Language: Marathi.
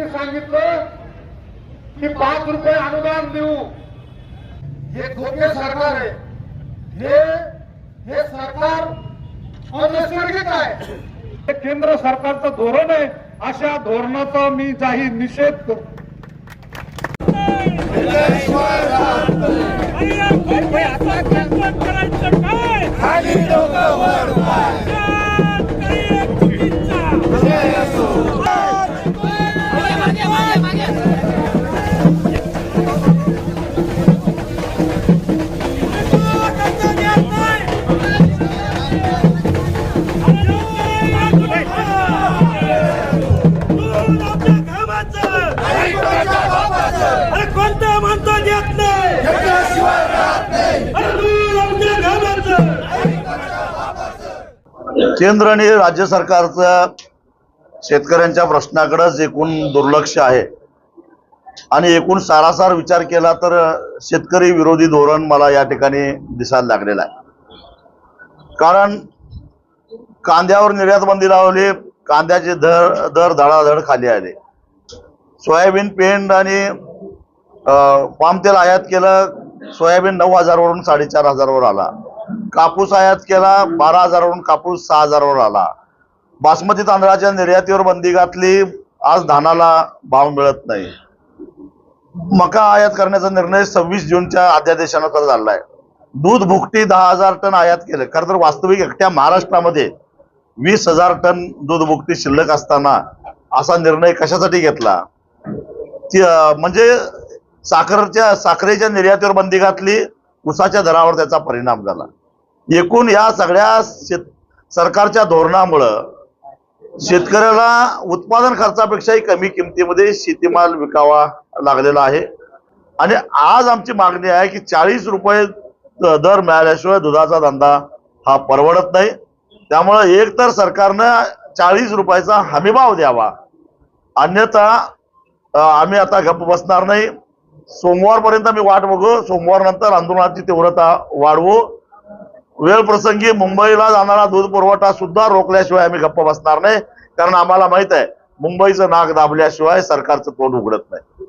त्यांनी सांगितलं की पाच रुपये अनुदान देऊ हे धोके सरकार आहे हे हे सरकार अनैसर्गिक आहे हे केंद्र सरकारचं धोरण आहे अशा धोरणाचा मी जाहीर निषेध करतो करायचं काय केंद्र आणि राज्य सरकारचं शेतकऱ्यांच्या प्रश्नाकडेच एकूण दुर्लक्ष आहे आणि एकूण सारासार विचार केला तर शेतकरी विरोधी धोरण मला या ठिकाणी दिसायला लागलेलं आहे. कारण कांद्यावर निर्यात बंदी लावली कांद्याचे दर दर धडाधड खाली आले. सोयाबीन पेंड आणि पाम तेल आयात केलं सोयाबीन नऊ हजारवरून साडेचार हजारवर आला. कापूस आयात केला बारा हजारवरून कापूस सहा हजारवर आला. बासमती तांदळाच्या निर्यातीवर बंदी घातली आज धानाला भाव मिळत नाही. मका आयात करण्याचा निर्णय सव्वीस जूनच्या अध्यादेशानुसार झालाय. दूध भुकटी दहा हजार टन आयात केले. खरं तर वास्तविक एकट्या महाराष्ट्रामध्ये वीस हजार टन दूध भुकटी शिल्लक असताना असा निर्णय कशासाठी घेतला? म्हणजे साखरच्या साखरेच्या निर्यातीवर बंदी घातली उसाच्या दरावर त्याचा परिणाम झाला. एकूण या सगळ्या शेत सरकारच्या धोरणामुळं शेतकऱ्याला उत्पादन खर्चापेक्षाही कमी किमतीमध्ये शेतीमाल विकावा लागलेला आहे. आणि आज आमची मागणी आहे की चाळीस रुपये दर मिळाल्याशिवाय दुधाचा धंदा हा परवडत नाही. त्यामुळं एक तर सरकारनं चाळीस रुपयाचा हमीभाव द्यावा. अन्यथा आम्ही आता गप्प बसणार नाही. सोमवारपर्यंत आम्ही वाट बघू. सोमवारनंतर आंदोलनाची तीव्रता वाढवू. वेळ प्रसंगी मुंबईला जाणारा दूध पुरवठा सुद्धा रोखल्याशिवाय आम्ही गप्प बसणार नाही. कारण आम्हाला माहीत आहे मुंबईचं नाक दाबल्याशिवाय सरकारचं तोंड उघडत नाही.